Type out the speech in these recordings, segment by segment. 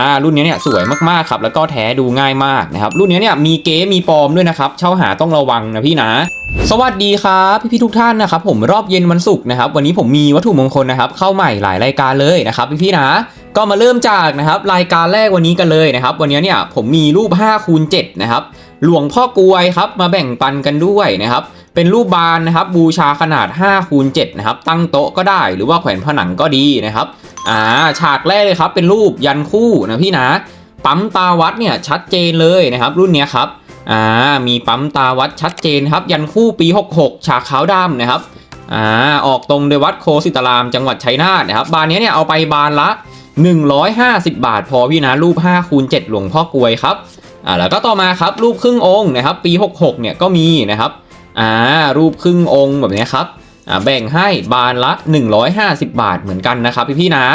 อ่ารุ่นนี้เนี่ยสวยมากๆครับแล้วก็แท้ดูง่ายมากนะครับรุ่นนี้เนี่ยมีเก๊มีปลอมด้วยนะครับเช่าหาต้องระวังนะพี่นะ สวัสดีครับพี่ๆทุกท่านนะครับผมรอบเย็นวันศุกร์นะครับวันนี้ผมมีวัตถุมงคลนะครับเข้าใหม่หลายรายการเลยนะครับพี่ๆนะ ก็มาเริ่มจากนะครับรายการแรกวันนี้กันเลยนะครับ วันนี้เนี่ยผมมีรูป5คูณ7นะครับหลวงพ่อกวยครับมาแบ่งปันกันด้วยนะครับ เป็นรูปบานนะครับบูชาขนาด5คูณ7นะครับตั้งโต๊ะก็ได้หรือว่าแขวนผนังก็ดีนะครับอ่าฉากแรกเลยครับเป็นรูปยันคู่นะพี่นะปั๊มตาวัดเนี่ยชัดเจนเลยนะครับ รุ่นเนี้ยครับอ่ามีปั๊มตาวัดชัดเจนครับ ยันคู่ปี 66 ฉากขาวดำนะครับอ่าออกตรงโดยวัดโคสิตารามจังหวัดชัยนาทนะครับบานนี้เนี่ยเอาไปบานละ 150 บาท พอพี่นะรูป5คูณ7หลวงพ่อกลวยครับอ่าแล้วก็ต่อมาครับรูปครึ่งองค์นะครับปี 66เนี่ยก็มีนะครับอ่ารูปครึ่งองค์แบบนี้ครับอ่าแบ่งให้บานละ 150 บาทเหมือนกันนะครับพี่ๆนะ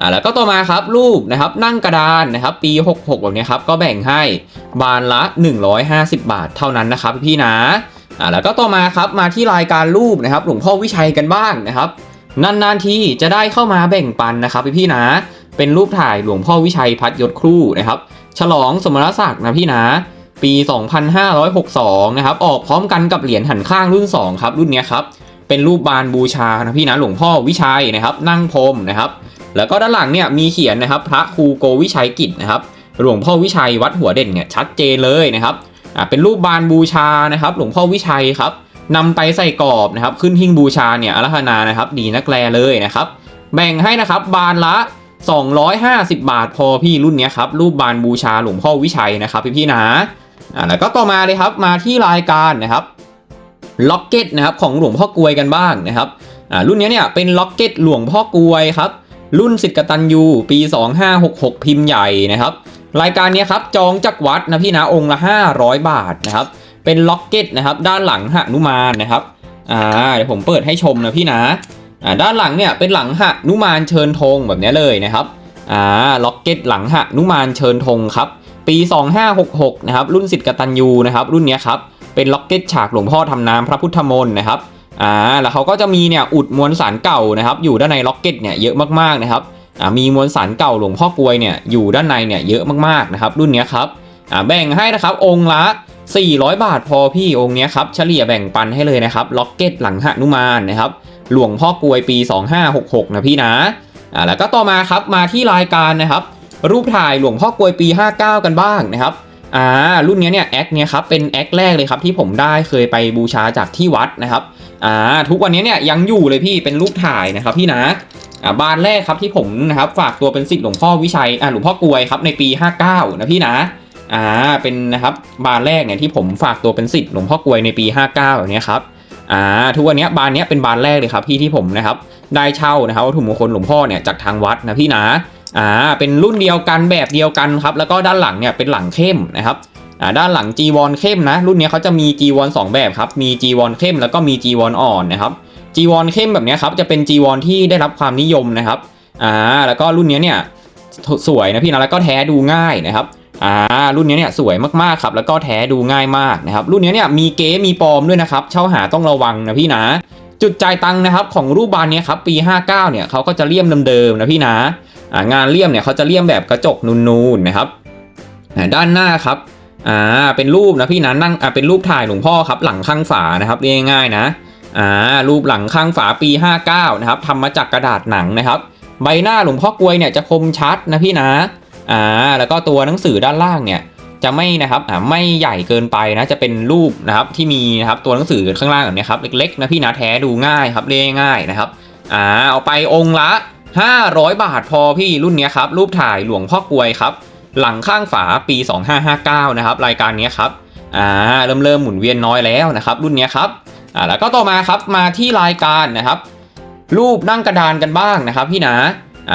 อ่าแล้วก็ต่อมาครับรูปนะครับนั่งกระดานนะครับปี 66 แบบนี้ครับก็แบ่งให้บานละ 150 บาทเท่านั้นนะครับพี่พี่นะอ่าแล้วก็ต่อมาครับมาที่รายการรูปนะครับหลวงพ่อวิชัยกันบ้างนะครับนานๆทีจะได้เข้ามาแบ่งปันนะครับพี่ๆนะ เป็นรูปถ่ายหลวงพ่อวิชัยพัดยศครู่นะครับ ฉลองสมรศักดิ์นะพี่นะปี 2562 นะครับ ออกพร้อมกันกับเหรียญหันข้างรุ่น 2 ครับ รุ่นนี้ครับ เป็นรูปบานบูชานะพี่นะหลวงพ่อวิชัยนะครับ นั่งพรมนะครับ แล้วก็ด้านหลังเนี่ยมีเขียนนะครับ พระครูโกวิชัยกิจนะครับ หลวงพ่อวิชัยวัดหัวเด่นเนี่ยชัดเจนเลยนะครับ อ่า เป็นรูปบานบูชานะครับ หลวงพ่อวิชัยครับนำไปใส่กรอบนะครับ ขึ้นหิ้งบูชาเนี่ยอารัธนานะครับ ดีนักแลเลยนะครับ แบ่งให้นะครับ บานละ 250 บาทพอพี่รุ่นนี้ครับ รูปบานบูชาหลวงพ่อวิชัยนะครับพี่พี่นะอ่าแล้วก็ต่อมาเลยครับมาที่รายการนะครับล็อกเก็ตนะครับของหลวงพ่อกวยกันบ้างนะครับอ่ารุ่นนี้เนี่ยเป็นล็อกเก็ตหลวงพ่อกวยครับรุ่นสิทธิ์กตัญญูปี 2566 พิมพ์ใหญ่นะครับ รายการนี้ครับจองจากวัดนะพี่นะองค์ละ 500 บาทนะครับเป็นล็อกเก็ตนะครับด้านหลังหนุมานนะครับอ่าเดี๋ยวผมเปิดให้ชมนะพี่นะอ่า ด้านหลังเนี่ยเป็นหลังหนุมานเชิญธงแบบนี้เลยนะครับอ่าล็อกเก็ตหลังหนุมานเชิญธงครับปี 2566นะครับรุ่นสิทธิ์กตัญญูนะครับรุ่นนี้ครับเป็นล็อกเก็ตฉากหลวงพ่อทำน้ำพระพุทธมนต์นะครับอ่าแล้วเขาก็จะมีเนี่ยอุดมวลสารเก่านะครับอยู่ด้านในล็อกเก็ตเนี่ยเยอะมากๆนะครับอ่ามีมวลสารเก่าหลวงพ่อกลวยเนี่ยอยู่ด้านในเนี่ยเยอะมากๆนะครับรุ่นนี้ครับอ่าแบ่งให้นะครับองค์ละ 400 บาทพอพี่องค์นี้ครับเฉลี่ยแบ่งปันให้เลยนะครับล็อกเก็ตหลังหนุมานนะครับ หลวงพ่อกลวยปี 2566 นะพี่นะอ่าแล้วก็ต่อมาครับมาที่รายการนะครับ รูปถ่ายหลวงพ่อกลวยปี 59 กันบ้างนะครับอ่ารุ่นเนี้ยเนี่ยแอคเนี่ยครับเป็นแอคแรกเลยครับที่ผมได้เคยไปบูชาจากที่วัดนะครับอ่าทุกวันนี้เนี่ยยังอยู่เลยพี่เป็นรูปถ่ายนะครับพี่นะอ่าบานแรกครับที่ผมนะครับฝากตัวเป็นศิษย์หลวงพ่อวิชัยอ่าหลวงพ่อกลวยครับในปี 59 นะพี่นะอ่าเป็นนะครับบานแรกเนี่ยที่ผมฝากตัวเป็นศิษย์หลวงพ่อกลวยในปี 59แบบนี้ครับ อ่าทุกวันนี้บานนี้เป็นบานแรกเลยครับพี่ที่ผมนะครับได้เช่านะครับวัตถุมงคลหลวงพ่อเนี่ยจากทางวัดนะพี่นะอ่าเป็นรุ่นเดียวกันแบบเดียวกันครับแล้วก็ด้านหลังเนี่ยเป็นหลังเข้มนะครับอ่าด้านหลัง G วอนเข้มนะ รุ่นนี้เขาจะมี G วอน2แบบครับมี G วอนเข้มแล้วก็มี G วอนอ่อนนะครับ G วอนเข้มแบบนี้ครับจะเป็น G วอนที่ได้รับความนิยมนะครับอ่าแล้วก็รุ่นนี้เนี่ยสวยนะพี่นะแล้วก็แท้ดูง่ายนะครับ อ่ารุ่นนี้เนี่ยสวยมากๆครับแล้วก็แท้ดูง่ายมากนะครับรุ่นนี้เนี่ยมีเก๊มีปลอมด้วยนะครับเช่าหาต้องระวังนะพี่นะ จุดจ่ายตังค์นะครับของรูปบานนี้ครับปี 59เนี่ยเขาก็จะเลี่ยมเดิมๆนะพี่นะอ่างานเลี่ยมเนี่ยเขาจะเลี่ยมแบบกระจกนูนๆนะครับด้านหน้าครับอ่าเป็นรูปนะพี่นะนั่งอ่าเป็นรูปถ่ายหลวงพ่อครับหลังข้างฝานะครับเรียง่ายๆนะอ่ารูปหลังข้างฝาปี 59นะครับทำมาจากกระดาษหนังนะครับ ใบหน้าหลวงพ่อกลวยเนี่ยจะคมชัดนะพี่นะ อ่าแล้วก็ตัวหนังสือด้านล่างเนี่ยจะไม่นะครับอ่าไม่ใหญ่เกินไปนะจะเป็นรูปนะครับที่มีนะครับตัวหนังสือข้างล่างแบบนี้ครับเล็กๆนะพี่นะแท้ดูง่ายครับเรียง่ายนะครับอ่าเอาไปองค์ละ 500 บาทพอพี่รุ่นเนี้ยครับรูปถ่ายหลวงพ่อกลวยครับหลังข้างฝาปี 2559นะครับรายการนี้ครับอ่าเริ่มเริ่มหมุนเวียนน้อยแล้วนะครับรุ่นนี้ครับอ่าแล้วก็ต่อมาครับมาที่รายการนะครับ รูปนั่งกระดานกันบ้างนะครับพี่นะ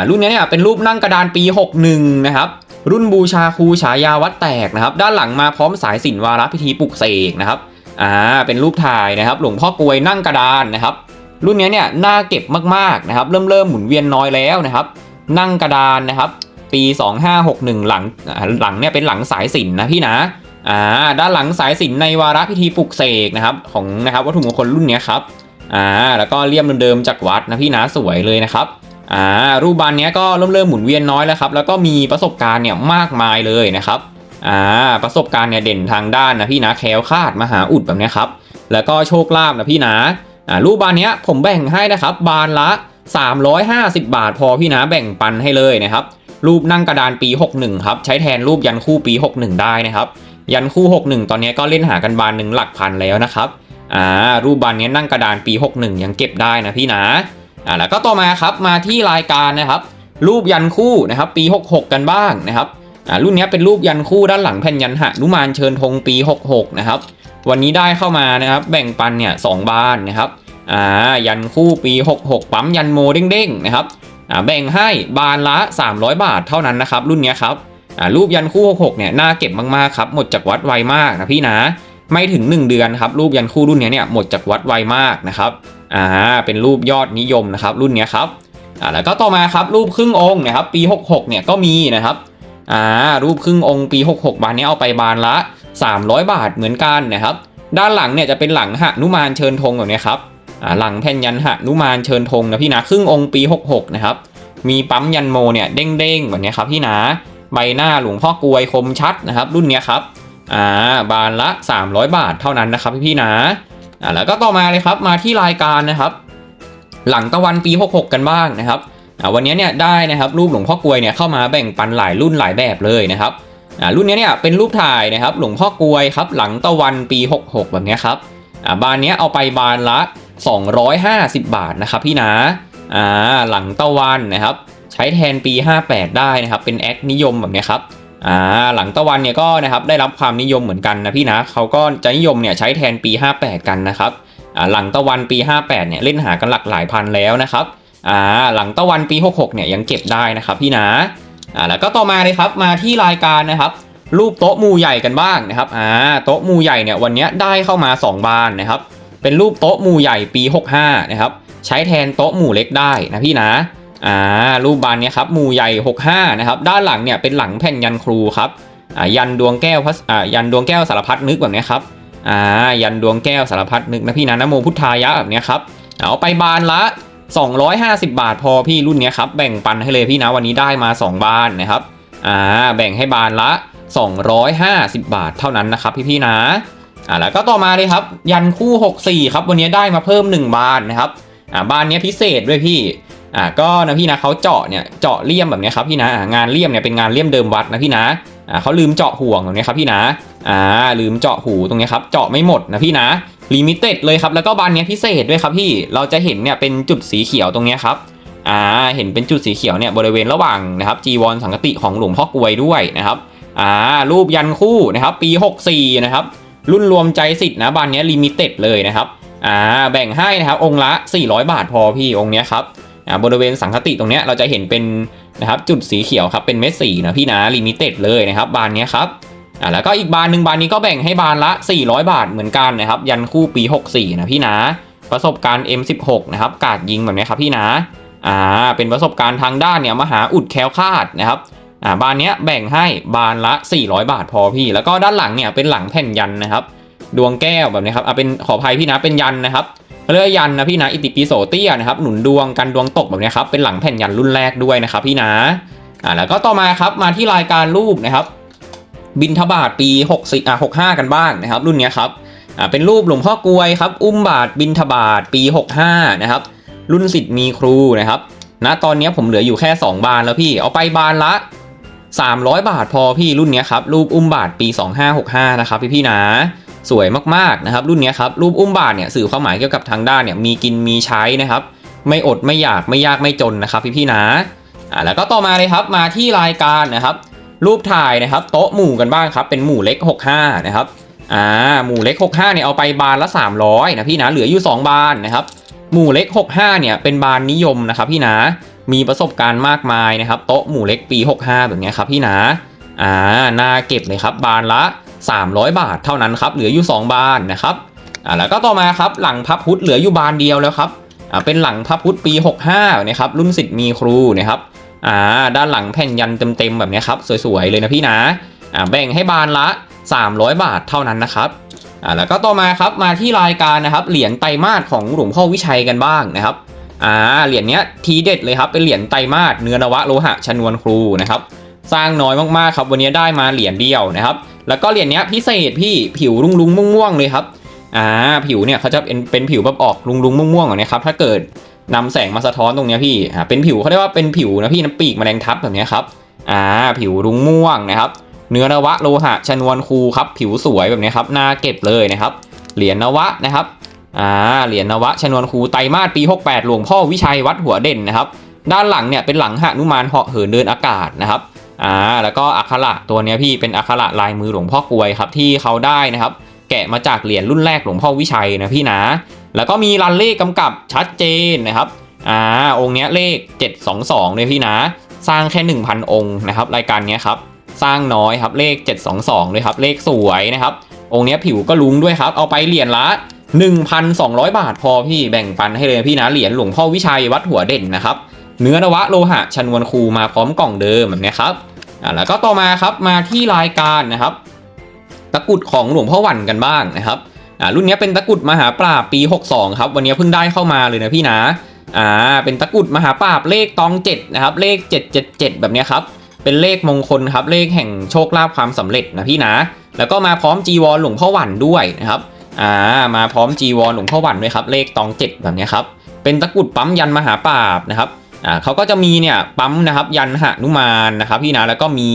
รุ่นนี้เนี่ยเป็นรูปนั่งกระดานปี 61 นะครับรุ่นบูชาครูฉายาวัดแตกนะครับ ด้านหลังมาพร้อมสายสินวาระพิธีปลุกเสกนะครับอ่าเป็นรูปถ่ายนะครับ หลวงพ่อกวยนั่งกระดานนะครับ รุ่นนี้เนี่ยน่าเก็บมากๆนะครับ เริ่มเริ่มหมุนเวียนน้อยแล้วนะครับ นั่งกระดานนะครับ ปี 2561 หลังอ่าหลังเนี่ยเป็นหลังสายสินนะพี่นะอ่าด้านหลังสายสินในวาระพิธีปลุกเสกนะครับ ของนะครับวัตถุมงคลรุ่นนี้ครับอ่าแล้วก็เลี่ยมเดิมๆจากวัดนะพี่นะสวยเลยนะครับ อ่ารูปบานนี้ก็เริ่มเริ่มหมุนเวียนน้อยแล้วครับ แล้วก็มีประสบการณ์เนี่ยมากมายเลยนะครับอ่าประสบการณ์เนี่ยเด่นทางด้านนะพี่นะแคล้วคาดมหาอุดแบบนี้ครับแล้วก็โชคลาภนะพี่นะอ่ารูปบานนี้ผมแบ่งให้นะครับ บานละ 350 บาท พอพี่นะแบ่งปันให้เลยนะครับ รูปนั่งกระดานปี 61ครับใช้แทนรูปยันคู่ปี 61 ได้นะครับยันคู่ 61 ตอนนี้ก็เล่นหากันบานหนึ่งหลักพันแล้วนะครับอ่ารูปบานนี้นั่งกระดานปี 61 ยังเก็บได้นะพี่นะ อ่าแล้วก็ต่อมาครับมาที่รายการนะครับ รูปยันคู่นะครับปี 66 กันบ้างนะครับอ่ารุ่นนี้เป็นรูปยันคู่ด้านหลังแผ่นยันหะนุมานเชิญธงปี 66 นะครับ วันนี้ได้เข้ามานะครับแบ่งปันเนี่ยสองบานนะครับอ่ายันคู่ปี 66 ปั๊มยันโมเด้งๆนะครับอ่าแบ่งให้บานละ 300 บาทเท่านั้นนะครับ รุ่นนี้ครับอ่ารูปยันคู่ 66 เนี่ยน่าเก็บมากๆครับหมดจากวัดไวมากนะพี่นะไม่ถึง 1 เดือนครับรูปยันคู่รุ่นนี้เนี่ยหมดจากวัดไวมากนะครับ อ่าเป็นรูปยอดนิยมนะครับรุ่นเนี้ยครับอ่าแล้วก็ต่อมาครับรูปครึ่งองค์นะครับปี 66เนี่ยก็มีนะครับอ่ารูปครึ่งองค์ปี 66 บานนี้เอาไปบานละ 300 บาทเหมือนกันนะครับ ด้านหลังเนี่ยจะเป็นหลังหนุมานเชิญธงแบบเนี้ยครับอ่าหลังแผ่นยันหนุมานเชิญธงนะพี่นะครึ่งองค์ปี 66 นะครับมีปั๊มยันโมเนี่ยเด้งๆแบบเนี้ยครับพี่นะใบหน้าหลวงพ่อกลวยคมชัดนะครับ รุ่นเนี้ยครับอ่าบานละ 300 บาทเท่านั้นนะครับพี่ๆนะ อ่าแล้วก็ต่อมาเลยครับมาที่รายการนะครับ หลังตะวันปี 66 กันบ้างนะครับอ่าวันนี้เนี่ยได้นะครับรูปหลวงพ่อกลวยเนี่ยเข้ามาแบ่งปันหลายรุ่นหลายแบบเลยนะครับอ่ารุ่นนี้เนี่ยเป็นรูปถ่ายนะครับหลวงพ่อกลวยครับหลังตะวันปี 66 แบบนี้ครับอ่าบานเนี้ยเอาไปบานละ 250 บาทนะครับพี่นะอ่าหลังตะวันนะครับใช้แทนปี 58 ได้นะครับเป็นแอคนิยมแบบนี้ครับ อ่าหลังตะวันเนี่ยก็นะครับได้รับความนิยมเหมือนกันนะพี่นะเขาก็จะนิยมเนี่ยใช้แทนปี 58 กันนะครับอ่าหลังตะวันปี 58เนี่ยเล่นหากันหลักหลายพันแล้วนะครับอ่าหลังตะวันปี 66เนี่ยยังเก็บได้นะครับพี่นะอ่าแล้วก็ต่อมาเลยครับมาที่รายการนะครับ รูปโต๊ะหมูใหญ่กันบ้างนะครับอ่าโต๊ะหมูใหญ่เนี่ยวันนี้ได้เข้ามา 2 บานนะครับ เป็นรูปโต๊ะหมู่ใหญ่ปี 65นะครับใช้แทนโต๊ะหมู่เล็กได้นะพี่นะ อ่ารูปบานเนี้ยครับหมู่ใหญ่ 65 นะครับ ด้านหลังเนี่ยเป็นหลังแผ่นยันครูครับอ่ายันดวงแก้วพัสอ่ายันดวงแก้วสารพัดนึกแบบนี้ครับอ่ายันดวงแก้วสารพัดนึกนะพี่นะนโมพุทธายะแบบนี้ครับเอาไปบานละ 250 บาทพอพี่รุ่นเนี้ยครับแบ่งปันให้เลยพี่นะวันนี้ได้มา 2 บานนะครับอ่าแบ่งให้บานละ 250 บาทเท่านั้นนะครับพี่ๆนะอ่าแล้วก็ต่อมาเลยครับ ยันคู่ 64 ครับวันนี้ได้มาเพิ่ม 1 บานนะครับอ่าบานเนี้ยพิเศษด้วยพี่ อ่าก็นะพี่นะเขาเจาะเนี่ยเจาะเลี่ยมแบบนี้ครับพี่นะงานเลี่ยมเนี่ยเป็นงานเลี่ยมเดิมวัดนะพี่นะอ่าเขาลืมเจาะห่วงตรงนี้ครับพี่นะอ่าลืมเจาะหูตรงนี้ครับเจาะไม่หมดนะพี่นะลิมิเต็ดเลยครับแล้วก็บานเนี้ยพิเศษด้วยครับพี่เราจะเห็นเนี่ยเป็นจุดสีเขียวตรงนี้ครับอ่าเห็นเป็นจุดสีเขียวเนี่ยบริเวณระหว่างนะครับจีวรสังกติของหลวงพ่อกวยด้วยนะครับอ่ารูปยันคู่นะครับปี 64นะครับรุ่นรวมใจสิทธิ์นะบานเนี้ลิมิเต็ดเลยนะครับอ่าแบ่งให้นะครับองค์ละ 400 บาทพอพี่องค์เนี้ยครับ บริเวณสังคติตรงเนี้ยเราจะเห็นเป็นนะครับจุดสีเขียวครับเป็นเม็ดสีนะพี่นะลิมิเต็ดเลยนะครับบานนี้ครับอ่าแล้วก็อีกบานหนึ่งบานนี้ก็แบ่งให้บานละ 400 บาทเหมือนกันนะครับยันคู่ปี 64 นะพี่นะ ประสบการณ์ M16 นะครับกาดยิงแบบนี้ครับพี่นะอ่าเป็นประสบการณ์ทางด้านเนี่ยมหาอุดแคล้วคลาดนะครับอ่าบานนี้แบ่งให้บานละ 400 บาทพอพี่ แล้วก็ด้านหลังเนี่ยเป็นหลังแผ่นยันนะครับ ดวงแก้วแบบนี้ครับอ่าเป็นขออภัยพี่นะเป็นยันนะครับ เรียกว่ายันนะพี่นะอิติปิโสเตี้ยนะครับหนุนดวงกันดวงตกแบบนี้ครับเป็นหลังแผ่นยันรุ่นแรกด้วยนะครับพี่นะอ่าแล้วก็ต่อมาครับมาที่รายการรูปนะครับ บินทบาทปี64อ่า65 กันบ้างนะครับ รุ่นเนี้ยครับอ่าเป็นรูปหลวงพ่อกวยครับอุ้มบาทบินทบาทปี 65 นะครับ รุ่นสิทธิ์มีครูนะครับณตอนนี้ผมเหลืออยู่แค่ 2 บานแล้วพี่เอาไปบานละ300 บาทพอพี่รุ่นเนี้ยครับรูปอุ้มบาทปี 2565 นะครับพี่พี่นะ สวยมากๆนะครับรุ่นนี้ครับรูปอุ้มบาทเนี่ยสื่อความหมายเกี่ยวกับทางด้านเนี่ยมีกินมีใช้นะครับ ไม่อดไม่อยากไม่ยากไม่จนนะครับพี่พี่ๆนะอ่าแล้วก็ต่อมาเลยครับมาที่รายการนะครับ รูปถ่ายนะครับ โต๊ะหมู่กันบ้างครับ เป็นหมู่เล็ก 65 นะครับอ่าหมู่เล็ก 65เนี่ยเอาไปบานละ 300นะพี่นะเหลืออยู่ 2 บานนะครับ หมู่เล็ก 65เนี่ยเป็นบานนิยมนะครับพี่นะมีประสบการณ์มากมายนะครับ โต๊ะหมู่เล็กปี 65 แบบเนี้ยครับพี่นะอ่าน่าเก็บเลยครับบานละ 300 บาทเท่านั้นครับเหลืออยู่ 2 บานนะครับอ่าแล้วก็ต่อมาครับหลังพับพุทธเหลืออยู่บานเดียวแล้วครับอ่าเป็นหลังพับพุทธปี 65นะครับรุ่นสิทธิ์มีครูนะครับอ่าด้านหลังแผ่นยันเต็มๆแบบนี้ครับสวยๆเลยนะพี่นะอ่าแบ่งให้บานละ 300 บาทเท่านั้นนะครับอ่าแล้วก็ต่อมาครับมาที่รายการนะครับเหรียญไตรมาสของหลวงพ่อวิชัยกันบ้างนะครับอ่าเหรียญเนี้ยทีเด็ดเลยครับเป็นเหรียญไตรมาสเนื้อนวะโลหะชนวนครูนะครับสร้างน้อยมากๆครับวันนี้ได้มาเหรียญเดียวนะครับ แล้วก็เหรียญเนี้ยพิเศษพี่ผิวรุ้งรุงๆม่วงๆเลยครับอ่าผิวเนี่ยเขาจะเป็นเป็นผิวแบบออกรุงรุงๆม่วงๆอย่างนี้ครับถ้าเกิดนำแสงมาสะท้อนตรงเนี้ยพี่อ่าเป็นผิวเขาเรียกว่าเป็นผิวนะพี่น้ำปีกแมลงทับแบบเนี้ยครับอ่าผิวรุงม่วงนะครับ เนื้อนวะโลหะชนวนคูครับผิวสวยแบบนี้ครับน่าเก็บเลยนะครับ เหรียญนวะนะครับอ่าเหรียญนวะชนวนคูไตรมาสปี 68 หลวงพ่อวิชัยวัดหัวเด่นนะครับ ด้านหลังเนี่ยเป็นหลังหนุมานเหาะเหินเดินอากาศนะครับ อ่าแล้วก็อักขระตัวนี้พี่เป็นอักขระลายมือหลวงพ่อกลวยครับที่เขาได้นะครับ แกะมาจากเหรียญรุ่นแรกหลวงพ่อวิชัยนะพี่นะแล้วก็มีรันเลขกำกับชัดเจนนะครับอ่าองค์เนี้ยเลข 722เลยพี่นะ สร้างแค่ 1,000 องค์นะครับรายการเนี้ยครับสร้างน้อยครับเลข 722เลยครับเลขสวยนะครับองค์เนี้ยผิวก็ลุ้งด้วยครับ เอาไปเหรียญละ 1,200 บาทพอพี่แบ่งปันให้เลยพี่นะเหรียญหลวงพ่อวิชัยวัดหัวเด่นนะครับ เนื้อนวะโลหะชนวนคูมาพร้อมกล่องเดิมแบบนี้ครับอ่าแล้วก็ต่อมาครับมาที่รายการนะครับ ตะกุดของหลวงพ่อหวันกันบ้างนะครับอ่ารุ่นนี้เป็นตะกุดมหาปราบปี 62 ครับ วันนี้เพิ่งได้เข้ามาเลยนะพี่นะอ่าเป็นตะกุดมหาปราบเลขตองเจ็ดนะครับเลข 777 แบบนี้ครับเป็นเลขมงคลครับเลขแห่งโชคลาภความสำเร็จนะพี่นะ แล้วก็มาพร้อมจีวรหลวงพ่อหวันด้วยนะครับอ่ามาพร้อมจีวรหลวงพ่อหวันด้วยครับเลขตองเจ็ดแบบนี้ครับเป็นตะกุดปั๊มยันมหาปราบนะครับ อ่าเขาก็จะมีเนี่ยปั๊มนะครับยันหนุมานนะครับพี่นะแล้วก็มี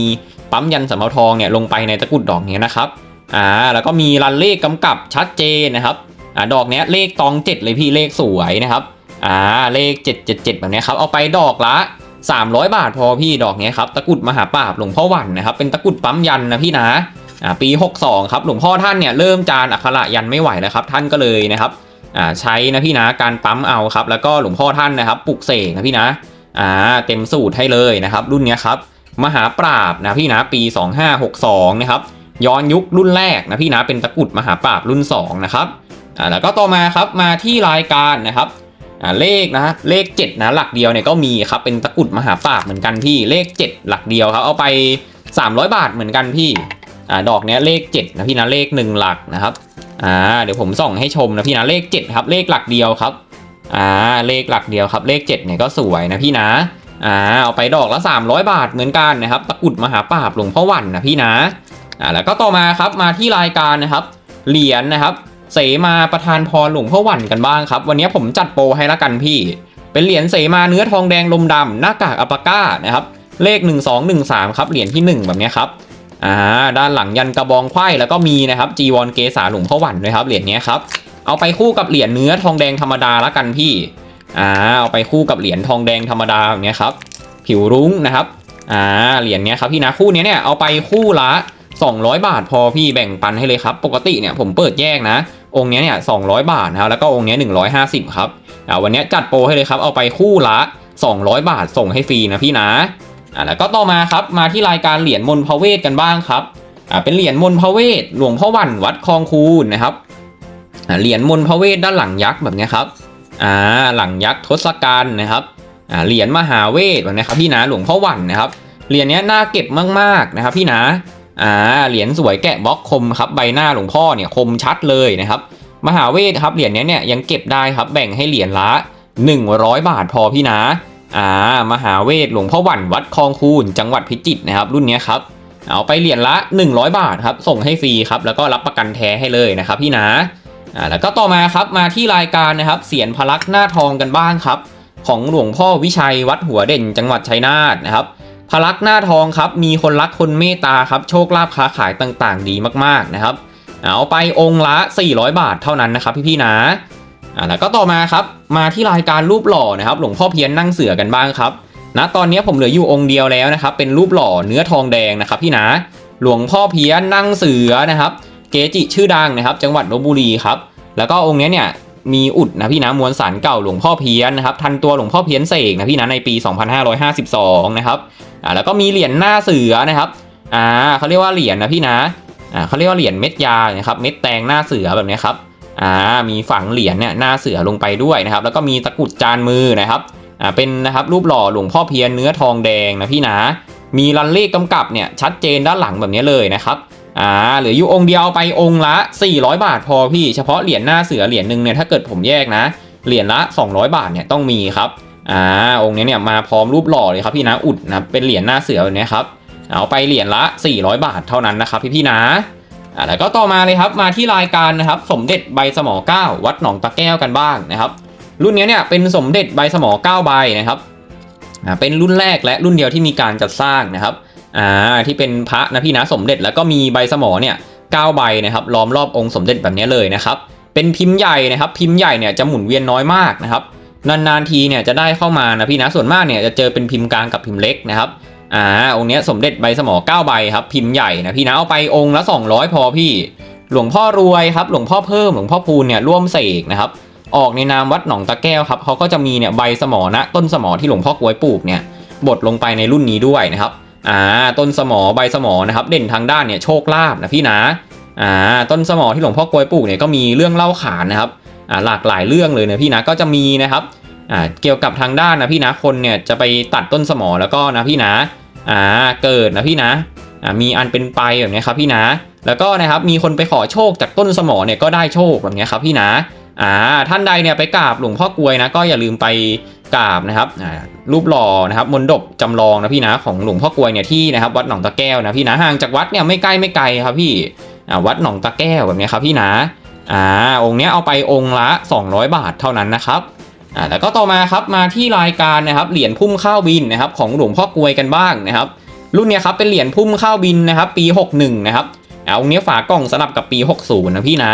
ปั๊มยันสำเภาทองเนี่ยลงไปในตะกรุดดอกเนี้ยนะครับอ่าแล้วก็มีรันเลขกำกับชัดเจนนะครับอ่าดอกเนี้ยเลขตองเจ็ดเลยพี่เลขสวยนะครับอ่าเลข 777 แบบนี้ครับเอาไปดอกละ 300 บาทพอพี่ดอกเนี้ยครับตะกรุดมหาปราบหลวงพ่อวันนะครับเป็นตะกรุดปั๊มยันนะพี่นะอ่าปี 62 ครับหลวงพ่อท่านเนี่ยเริ่มจานอักขระยันไม่ไหวแล้วครับท่านก็เลยนะครับ อ่าใช้นะพี่นะการปั๊มเอาครับ แล้วก็หลวงพ่อท่านนะครับปลุกเสกนะพี่นะอ่าเต็มสูตรให้เลยนะครับ รุ่นนี้ครับมหาปราบนะพี่นะปี 2562นะครับย้อนยุครุ่นแรกนะพี่นะเป็นตะกุดมหาปราบรุ่น2นะครับอ่าแล้วก็ต่อมาครับมาที่รายการนะครับอ่าเลขนะเลข 7 นะหลักเดียวเนี่ยก็มีครับเป็นตะกุดมหาปราบเหมือนกันพี่เลข 7 หลักเดียวครับเอาไป 300 บาทเหมือนกันพี่อ่าดอกเนี้ยเลข 7 นะพี่นะเลข 1 หลักนะครับ อ่าเดี๋ยวผมส่องให้ชมนะพี่นะเลข7ครับเลขหลักเดียวครับอ่าเลขหลักเดียวครับเลข7เนี่ยก็สวยนะพี่นะอ่าเอาไปดอกละ 300 บาทเหมือนกันนะครับตะกุดมหาปราบหลวงพ่อวันนะพี่นะอ่าแล้วก็ต่อมาครับมาที่รายการนะครับเหรียญนะครับ เสมาประธานพรหลวงพ่อวันกันบ้างครับ วันนี้ผมจัดโปรให้ละกันพี่ เป็นเหรียญเสมาเนื้อทองแดงลมดำหน้ากากอัปปาก้านะครับเลข 1213 ครับเหรียญที่ 1 แบบนี้ครับ อ่าด้านหลังยันกระบองไขว้แล้วก็มีนะครับจีวรเกษาหลวงพ่อหวันด้วยครับเหรียญนี้ครับเอาไปคู่กับเหรียญเนื้อทองแดงธรรมดาละกันพี่อ่าเอาไปคู่กับเหรียญทองแดงธรรมดาแบบเนี้ยครับผิวรุ้งนะครับอ่าเหรียญเนี้ยครับพี่นะคู่นี้เนี่ยเอาไปคู่ละ 200 บาทพอพี่แบ่งปันให้เลยครับปกติเนี่ยผมเปิดแยกนะ องค์นี้เนี่ย200 บาทนะครับแล้วก็องค์นี้ย150 ครับอ่าวันนี้จัดโปรให้เลยครับเอาไปคู่ละ 200 บาทส่งให้ฟรีนะพี่นะ อ่าแล้วก็ต่อมาครับมาที่รายการเหรียญมนพระเวทกันบ้างครับอ่าเป็นเหรียญมนพระเวทหลวงพ่อวันวัดคลองคูนนะครับอ่าเหรียญมนพระเวทด้านหลังยักษ์แบบนี้ครับอ่าหลังยักษ์ทศกัณฐ์นะครับอ่าเหรียญมหาเวทแบบนี้ครับพี่นะหลวงพ่อวันนะครับเหรียญนี้น่าเก็บมากๆนะครับพี่นะอ่าเหรียญสวยแกะบล็อกคมครับใบหน้าหลวงพ่อเนี่ยคมชัดเลยนะครับมหาเวทครับเหรียญนี้เนี่ยยังเก็บได้ครับแบ่งให้เหรียญละ 100 บาทพอพี่นะ อ่ามหาเวทหลวงพ่อหวันวัดคลองคูนจังหวัดพิจิตรนะครับ รุ่นนี้ครับเอาไปเหรียญละ 100 บาทครับ ส่งให้ฟรีครับ แล้วก็รับประกันแท้ให้เลยนะครับพี่นะอ่าแล้วก็ต่อมาครับมาที่รายการนะครับเสียนพลักษ์หน้าทองกันบ้างครับ ของหลวงพ่อวิชัยวัดหัวเด่น จังหวัดชัยนาทนะครับพลักษ์หน้าทองครับมีคนรักคนเมตตาครับโชคลาภค้าขายต่างๆ ดีมากๆนะครับ เอาไปองค์ละ 400 บาทเท่านั้นนะครับพี่ๆนะ อ่าแล้วก็ต่อมาครับมาที่รายการรูปหล่อนะครับ หลวงพ่อเพียนนั่งเสือกันบ้างครับนะตอนนี้ผมเหลืออยู่องค์เดียวแล้วนะครับ เป็นรูปหล่อเนื้อทองแดงนะครับพี่นะหลวงพ่อเพียนนั่งเสือนะครับ เกจิชื่อดังนะครับ จังหวัดลบบุรีครับ แล้วก็องค์นี้เนี่ยมีอุดนะพี่นะมวลสารเก่าหลวงพ่อเพียนนะครับทันตัวหลวงพ่อเพียนเสกนะพี่นะในปี 2552 นะครับอ่าแล้วก็มีเหรียญหน้าเสือนะครับอ่าเขาเรียกว่าเหรียญนะพี่นะอ่าเขาเรียกว่าเหรียญเม็ดยานะครับเม็ดแตงหน้าเสือแบบนี้ครับ อ่ามีฝังเหรียญเนี่ยหน้าเสือลงไปด้วยนะครับ แล้วก็มีตะกุดจานมือนะครับอ่าเป็นนะครับรูปหล่อหลวงพ่อเพียรเนื้อทองแดงนะพี่นะมีรันเลขกำกับเนี่ยชัดเจนด้านหลังแบบนี้เลยนะครับอ่าเหลืออยู่องค์เดียวไปองค์ละ 400 บาทพอพี่เฉพาะเหรียญหน้าเสือเหรียญหนึ่งเนี่ยถ้าเกิดผมแยกนะเหรียญละ 200 บาทเนี่ยต้องมีครับอ่าองค์นี้เนี่ยมาพร้อมรูปหล่อเลยครับพี่นะอุดนะเป็นเหรียญหน้าเสือแบบนี้ครับเอาไปเหรียญละ 400 บาทเท่านั้นนะครับพี่ๆนะ อ่าแล้วก็ต่อมาเลยครับมาที่รายการนะครับ สมเด็จใบสมอเก้าวัดหนองตะแก้วกันบ้างนะครับ รุ่นนี้เนี่ยเป็นสมเด็จใบสมอเก้าใบนะครับอ่าเป็นรุ่นแรกและรุ่นเดียวที่มีการจัดสร้างนะครับอ่าที่เป็นพระนะพี่นะสมเด็จแล้วก็มีใบสมอเนี่ยเก้าใบนะครับล้อมรอบองค์สมเด็จแบบนี้เลยนะครับ เป็นพิมพ์ใหญ่นะครับ พิมพ์ใหญ่เนี่ยจะหมุนเวียนน้อยมากนะครับนานๆทีเนี่ยจะได้เข้ามานะพี่นะส่วนมากเนี่ยจะเจอเป็นพิมพ์กลางกับพิมพ์เล็กนะครับ อ่าองค์เนี้ยสมเด็จใบสมอ9ใบครับ พิมพ์ใหญ่นะพี่นะเอาไปองค์ละ 200 พอพี่ หลวงพ่อรวยครับ หลวงพ่อเพิ่มหลวงพ่อพูนเนี่ยร่วมเสกนะครับ ออกในนามวัดหนองตะแก้วครับเขาก็จะมีเนี่ยใบสมอนะต้นสมอที่หลวงพ่อกล้วยปลูกเนี่ยบดลงไปในรุ่นนี้ด้วยนะครับอ่าต้นสมอใบสมอนะครับ เด่นทางด้านเนี่ยโชคลาภนะพี่นะอ่าต้นสมอที่หลวงพ่อกล้วยปลูกเนี่ยก็มีเรื่องเล่าขานนะครับอ่าหลากหลายเรื่องเลยนะพี่นะก็จะมีนะครับอ่าเกี่ยวกับทางด้านนะพี่นะคนเนี่ยจะไปตัดต้นสมอแล้วก็นะพี่นะ อ่าเกิดนะพี่นะอ่ามีอันเป็นไปแบบนี้ครับพี่นะ แล้วก็นะครับมีคนไปขอโชคจากต้นสมอเนี่ยก็ได้โชคแบบนี้ครับพี่นะอ่าท่านใดเนี่ยไปกราบหลวงพ่อกลวยนะก็อย่าลืมไปกราบนะครับอ่ารูปหล่อนะครับมนดบจำลองนะพี่นะของหลวงพ่อกลวยเนี่ยที่นะครับวัดหนองตะแก้วนะพี่นะห่างจากวัดเนี่ยไม่ใกล้ไม่ไกลครับพี่อ่าวัดหนองตะแก้วแบบนี้ครับพี่นะอ่าองค์เนี้ยเอาไปองค์ละ 200 บาทเท่านั้นนะครับ อ่าแล้วก็ต่อมาครับมาที่รายการนะครับเหรียญพุ่มข้าวบินนะครับของหลวงพ่อกลวยกันบ้างนะครับ รุ่นเนี้ยครับเป็นเหรียญพุ่มข้าวบินนะครับ ปี 61 นะครับเอาองค์นี้ฝากล่องสลับกับปี 60 นะพี่นะ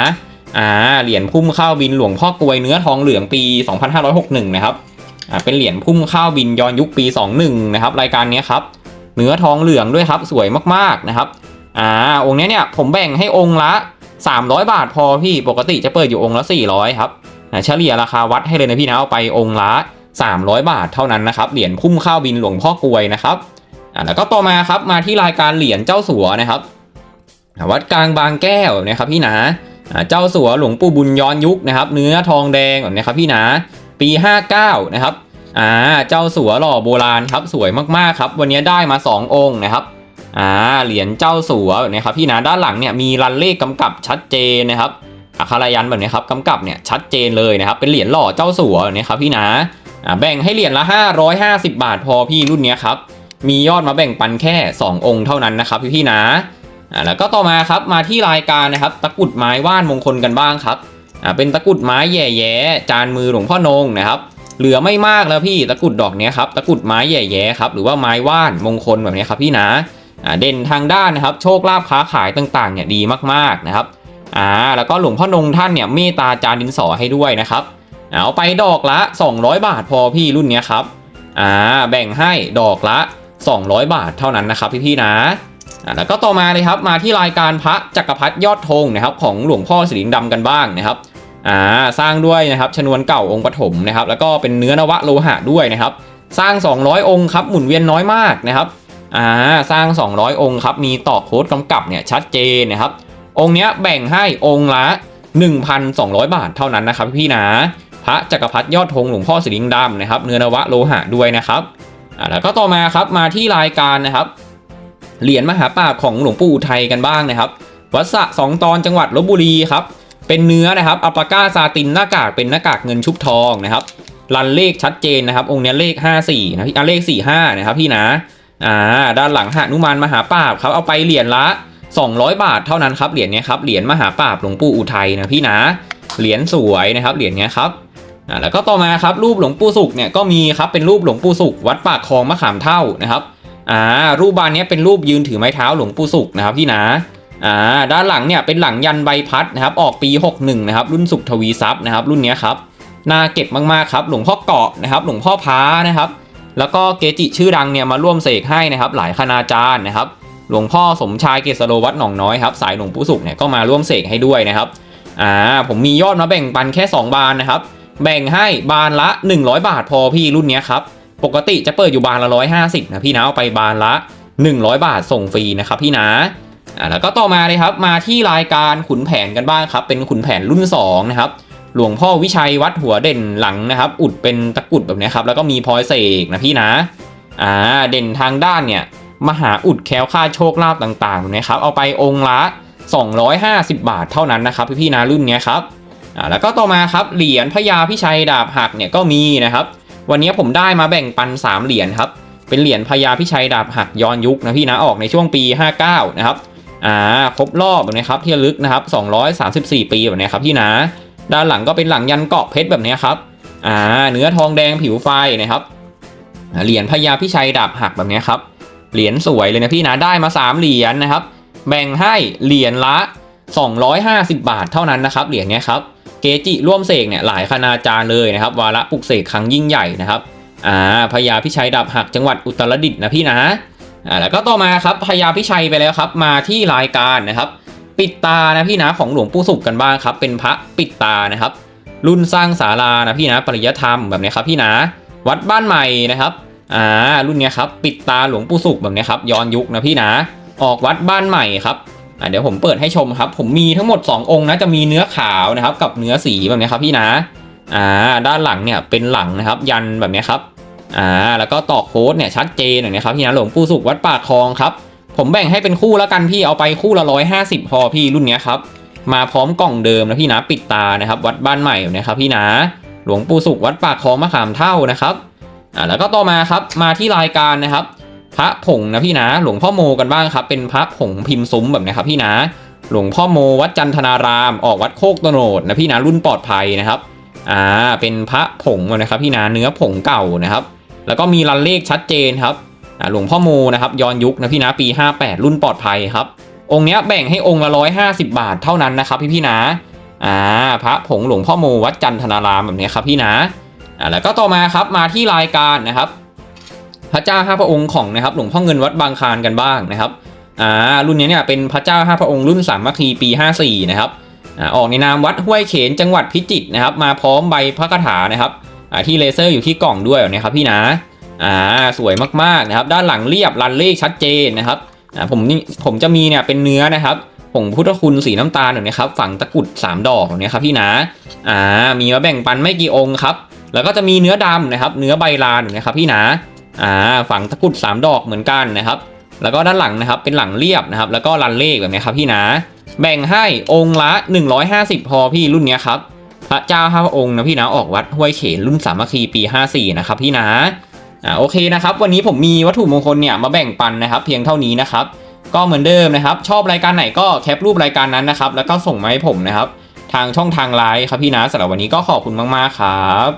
อ่าเหรียญพุ่มข้าวบินหลวงพ่อกลวยเนื้อทองเหลืองปี 2561 นะครับอ่าเป็นเหรียญพุ่มข้าวบินย้อนยุคปี 21 นะครับรายการเนี้ยครับเนื้อทองเหลืองด้วยครับสวยมากๆนะครับอ่าองค์นี้เนี่ยผมแบ่งให้องค์ละ 300 บาทพอพี่ปกติจะเปิดอยู่องค์ละ 400 ครับ เฉลี่ยราคาวัดให้เลยนะพี่นะเอาไปองค์ละ 300 บาทเท่านั้นนะครับเหรียญพุ่มข้าวบินหลวงพ่อกลวยนะครับอ่าแล้วก็ต่อมาครับมาที่รายการเหรียญเจ้าสัวนะครับวัดกลางบางแก้วนี้ครับพี่นะอ่าเจ้าสัวหลวงปู่บุญย้อนยุคนะครับ เนื้อทองแดงแบบนี้ครับพี่นะปี 59 นะครับอ่าเจ้าสัวหล่อโบราณครับสวยมากๆครับวันนี้ได้มา 2 องค์นะครับอ่าเหรียญเจ้าสัวแบบนี้ครับพี่นะด้านหลังเนี่ยมีรันเลขกำกับชัดเจนนะครับ อักขระยันแบบนี้ครับกำกับเนี่ยชัดเจนเลยนะครับเป็นเหรียญหล่อเจ้าสัวแบบนี้ครับพี่นะอ่าแบ่งให้เหรียญละ 550 บาทพอพี่รุ่นนี้ครับมียอดมาแบ่งปันแค่ 2 องค์เท่านั้นนะครับพี่ๆนะอ่าแล้วก็ต่อมาครับมาที่รายการนะครับตะกุดไม้ว่านมงคลกันบ้างครับเป็นตะกุดไม้แย่แย่ๆจานมือหลวงพ่อนงนะครับเหลือไม่มากแล้วพี่ตะกุดดอกนี้ครับตะกุดไม้แย่แย่ๆครับหรือว่าไม้ว่านมงคลแบบนี้ครับพี่นะอ่าเด่นทางด้านนะครับโชคลาภค้าขายต่างๆเนี่ยดีมากๆนะครับ อ่าแล้วก็หลวงพ่อนงท่านเนี่ยเมตตาจานดินสอให้ด้วยนะครับ เอาไปดอกละ 200 บาทพอพี่รุ่นเนี้ยครับอ่าแบ่งให้ดอกละ 200 บาทเท่านั้นนะครับพี่ๆนะอ่าแล้วก็ต่อมาเลยครับมาที่รายการพระจักรพรรดิยอดธงนะครับของหลวงพ่อสิริงห์ดำกันบ้างนะครับอ่าสร้างด้วยนะครับชนวนเก่าองค์ปฐมนะครับแล้วก็เป็นเนื้อนวะโลหะด้วยนะครับ สร้าง 200 องค์ครับหมุนเวียนน้อยมากนะครับอ่าสร้าง 200 องค์ครับมีต่อโค้ดกำกับเนี่ยชัดเจนนะครับ องค์เนี้ยแบ่งให้องค์ละ 1,200 บาทเท่านั้นนะครับพี่นะพระจักรพรรดิยอดธงหลวงพ่อสิริงดำนะครับ เนื้อนวะโลหะด้วยนะครับอ่าแล้วก็ต่อมาครับมาที่รายการนะครับเหรียญมหาปราบของหลวงปู่อุทัยกันบ้างนะครับ วัดสะสองตอนจังหวัดลบบุรีครับเป็นเนื้อนะครับอัปปาก้าซาตินหน้ากากเป็นหน้ากากเงินชุบทองนะครับรันเลขชัดเจนนะครับ องค์นี้เลข 54นะพี่อะเลข 45 นะครับพี่นะอ่าด้านหลังหานุมานมหาปราบครับเอาไปเหรียญละ 200 บาทเท่านั้นครับเหรียญเนี้ยครับเหรียญมหาปราบหลวงปู่อุทัยนะพี่นะเหรียญสวยนะครับเหรียญเนี้ยครับอ่าแล้วก็ต่อมาครับรูปหลวงปู่สุขเนี่ยก็มีครับเป็นรูปหลวงปู่สุขวัดปากคลองมะขามเท่านะครับอ่ารูปบานนี้เป็นรูปยืนถือไม้เท้าหลวงปู่สุขนะครับพี่นะอ่าด้านหลังเนี่ยเป็นหลังยันใบพัดนะครับออกปี 61นะครับรุ่นสุขทวีทรัพย์นะครับรุ่นนี้ครับน่าเก็บมากๆครับหลวงพ่อเกาะนะครับหลวงพ่อพ้านะครับแล้วก็เกจิชื่อดังเนี่ยมาร่วมเสกให้นะครับหลายคณาจารย์นะครับ หลวงพ่อสมชายเกษโรวัดหนองน้อยครับสายหลวงปู่สุขเนี่ยก็มาร่วมเสกให้ด้วยนะครับอ่าผมมียอดมาแบ่งปันแค่ 2 บานนะครับ แบ่งให้บานละ 100 บาทพอพี่รุ่นนี้ครับปกติจะเปิดอยู่บานละ 150นะพี่นะเอาไปบานละ 100 บาทส่งฟรีนะครับพี่นะอ่าแล้วก็ต่อมาเลยครับมาที่รายการขุนแผนกันบ้างครับ เป็นขุนแผนรุ่น2นะครับหลวงพ่อวิชัยวัดหัวเด่นหลังนะครับ อุดเป็นตะกุดแบบนี้ครับแล้วก็มีพลอยเสกนะพี่นะอ่าเด่นทางด้านเนี่ย มหาอุดแคล้วคลาโชคลาภต่างๆนะครับเอาไปองค์ละ 250 บาทเท่านั้นนะครับพี่ๆนะรุ่นเนี้ยครับอ่าแล้วก็ต่อมาครับเหรียญพญาพิชัยดาบหักเนี่ยก็มีนะครับ วันนี้ผมได้มาแบ่งปัน 3 เหรียญครับเป็นเหรียญพญาพิชัยดาบหักย้อนยุคนะพี่นะออกในช่วงปี 59 นะครับอ่าครบรอบแบบนี้ครับที่ระลึกนะครับ 234 ปีแบบนี้ครับพี่นะ ด้านหลังก็เป็นหลังยันเกาะเพชรแบบนี้ครับอ่าเนื้อทองแดงผิวไฟนะครับเหรียญพญาพิชัยดาบหักแบบนี้ครับ เหรียญสวยเลยนะพี่นะได้มา 3 เหรียญนะครับ แบ่งให้เหรียญละ 250 บาทเท่านั้นนะครับเหรียญเนี้ยครับเกจิร่วมเสกเนี่ยหลายคณาจารย์เลยนะครับ วาระปลุกเสกครั้งยิ่งใหญ่นะครับอ่าพญาพิชัยดาบหักจังหวัดอุตรดิตถ์นะพี่นะอ่าแล้วก็ต่อมาครับพญาพิชัยไปแล้วครับ มาที่รายการนะครับ ปิดตานะพี่นะของหลวงปู่สุขกันบ้างครับ เป็นพระปิดตานะครับ รุ่นสร้างศาลานะพี่นะปริยธรรมแบบนี้ครับพี่นะ วัดบ้านใหม่นะครับ อ่ารุ่นเนี้ยครับปิดตาหลวงปู่สุขแบบนี้ครับย้อนยุคนะพี่นะ ออกวัดบ้านใหม่ครับอ่าเดี๋ยวผมเปิดให้ชมครับ ผมมีทั้งหมด 2 องค์นะจะมีเนื้อขาวนะครับกับเนื้อสีแบบนี้ครับพี่นะอ่าด้านหลังเนี่ยเป็นหลังนะครับ ยันแบบนี้ครับอ่าแล้วก็ตอกโค้ดเนี่ยชัดเจนอย่างนี้ครับพี่นะหลวงปู่สุขวัดปากคลองครับผมแบ่งให้เป็นคู่แล้วกันพี่เอาไปคู่ละร้อยห้าสิบพอพี่รุ่นเนี้ยครับมาพร้อมกล่องเดิมนะพี่นะปิดตานะครับ วัดบ้านใหม่นะครับพี่นะหลวงปู่สุขวัดปากคลองมะขามเท่านะครับ อ่าแล้วก็ต่อมาครับมาที่รายการนะครับ พระผงนะพี่นะ หลวงพ่อโมกันบ้างครับ เป็นพระผงพิมพ์ซุ้มแบบนี้ครับพี่นะ หลวงพ่อโมวัดจันทนาราม ออกวัดโคกตโนดนะพี่นะรุ่นปลอดภัยนะครับอ่าเป็นพระผงนะครับพี่นะเนื้อผงเก่านะครับ แล้วก็มีรันเลขชัดเจนครับอ่าหลวงพ่อโมนะครับย้อนยุคนะพี่นะปี 58 รุ่นปลอดภัยครับองค์นี้แบ่งให้องค์ละ150บาทเท่านั้นนะครับพี่พี่นะ อ่า พระผงหลวงพ่อโมวัดจันทนารามแบบนี้ครับพี่นะ อ่าแล้วก็ต่อมาครับมาที่รายการนะครับ พระเจ้าห้าพระองค์ของนะครับหลวงพ่อเงินวัดบางคานกันบ้างนะครับอ่ารุ่นนี้เนี่ยเป็นพระเจ้าห้าพระองค์รุ่นสามมัคคีปี 54 นะครับอ่าออกในนามวัดห้วยเขนจังหวัดพิจิตรนะครับ มาพร้อมใบพระคาถานะครับอ่าที่เลเซอร์อยู่ที่กล่องด้วยนี้ครับพี่นะอ่าสวยมากๆนะครับ ด้านหลังเรียบรันเลขชัดเจนนะครับอ่าผมนี่ผมจะมีเนี่ยเป็นเนื้อนะครับผงพุทธคุณสีน้ำตาลแบบนี้ครับ ฝังตะกุด 3 ดอกแบบนี้ครับพี่นะอ่ามีมาแบ่งปันไม่กี่องค์ครับ แล้วก็จะมีเนื้อดำนะครับ เนื้อใบลานนี้ครับพี่นะอ่าฝังตะกุด3 ดอกเหมือนกันนะครับ แล้วก็ด้านหลังนะครับเป็นหลังเรียบนะครับ แล้วก็รันเลขแบบนี้ครับพี่นะ แบ่งให้องค์ละ 150 พอพี่รุ่นนี้ครับพระเจ้าห้าพระองค์นะพี่นะออกวัดห้วยเขนรุ่นสามัคคีปี 54 นะครับพี่นะอ่าโอเคนะครับ วันนี้ผมมีวัตถุมงคลเนี่ยมาแบ่งปันนะครับ เพียงเท่านี้นะครับ ก็เหมือนเดิมนะครับ ชอบรายการไหนก็แคปรูปรายการนั้นนะครับ แล้วก็ส่งมาให้ผมนะครับ ทางช่องทางไลน์ครับพี่นะสำหรับวันนี้ก็ขอบคุณมากๆครับ